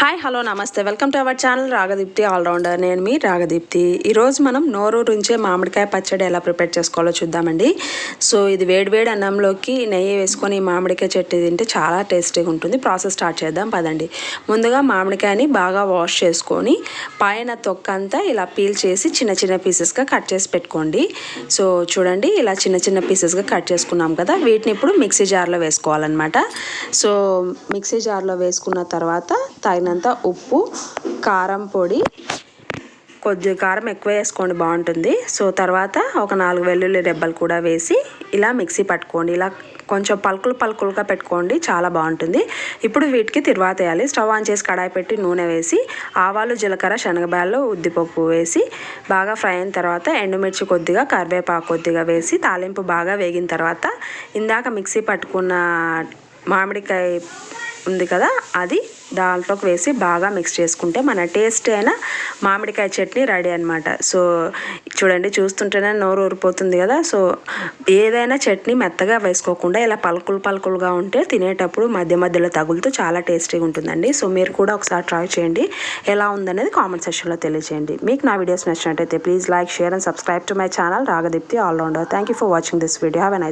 Hi hello నమస్తే welcome to our channel Ragadeepthi all rounder నేను మీ రాగదీప్తి ఈరోజు మనం నోరూరుంచే మామిడికాయ పచ్చడి ఎలా ప్రిపేర్ చేసుకోవాలో చూద్దామండి. సో ఇది వేడివేడి అన్నంలోకి నెయ్యి వేసుకొని మామిడికాయ చెట్టు తింటే చాలా టేస్టీగా ఉంటుంది. ప్రాసెస్ స్టార్ట్ చేద్దాం పదండి. ముందుగా మామిడికాయని బాగా వాష్ చేసుకొని పైన తొక్క అంతా ఇలా పీల్ చేసి చిన్న చిన్న పీసెస్గా కట్ చేసి పెట్టుకోండి. సో చూడండి ఇలా చిన్న చిన్న పీసెస్గా కట్ చేసుకున్నాం కదా వీటిని ఇప్పుడు మిక్సీ జార్లో వేసుకోవాలన్నమాట. సో మిక్సీ జార్లో వేసుకున్న తర్వాత తగినంత ఉప్పు కారం పొడి కొద్దిగా కారం ఎక్కువ వేసుకోండి బాగుంటుంది. సో తర్వాత ఒక నాలుగు వెల్లుల్లి రెబ్బలు కూడా వేసి ఇలా మిక్సీ పట్టుకోండి. ఇలా కొంచెం పలుకులు పలుకులుగా పెట్టుకోండి చాలా బాగుంటుంది. ఇప్పుడు వీటికి తిరువాత వేయాలి స్టవ్ ఆన్ చేసి కడాయి పెట్టి నూనె వేసి ఆవాలు జీలకర్ర శనగబాయలు ఉద్దిపప్పు వేసి బాగా ఫ్రై అయిన తర్వాత ఎండుమిర్చి కొద్దిగా కరివేపాకు కొద్దిగా వేసి తాలింపు బాగా వేగిన తర్వాత ఇందాక మిక్సీ పట్టుకున్న మామిడికాయ ఉంది కదా అది దాంట్లోకి వేసి బాగా మిక్స్ చేసుకుంటే మన టేస్ట్ అయిన మామిడికాయ చట్నీ రెడీ అనమాట సో చూడండి చూస్తుంటేనే నోరు ఊరిపోతుంది కదా. సో ఏదైనా చట్నీ మెత్తగా వేసుకోకుండా ఇలా పలుకులు పలుకులుగా ఉంటే తినేటప్పుడు మధ్య మధ్యలో తగులుతూ చాలా టేస్టీగా ఉంటుందండి. సో మీరు కూడా ఒకసారి ట్రై చేయండి. ఎలా ఉందనేది కామెంట్ సెక్షన్లో తెలియజేయండి. మీకు నా వీడియోస్ నచ్చినట్టయితే please like share and subscribe to my channel Ragadeepthi all rounder thank you for watching this video have a nice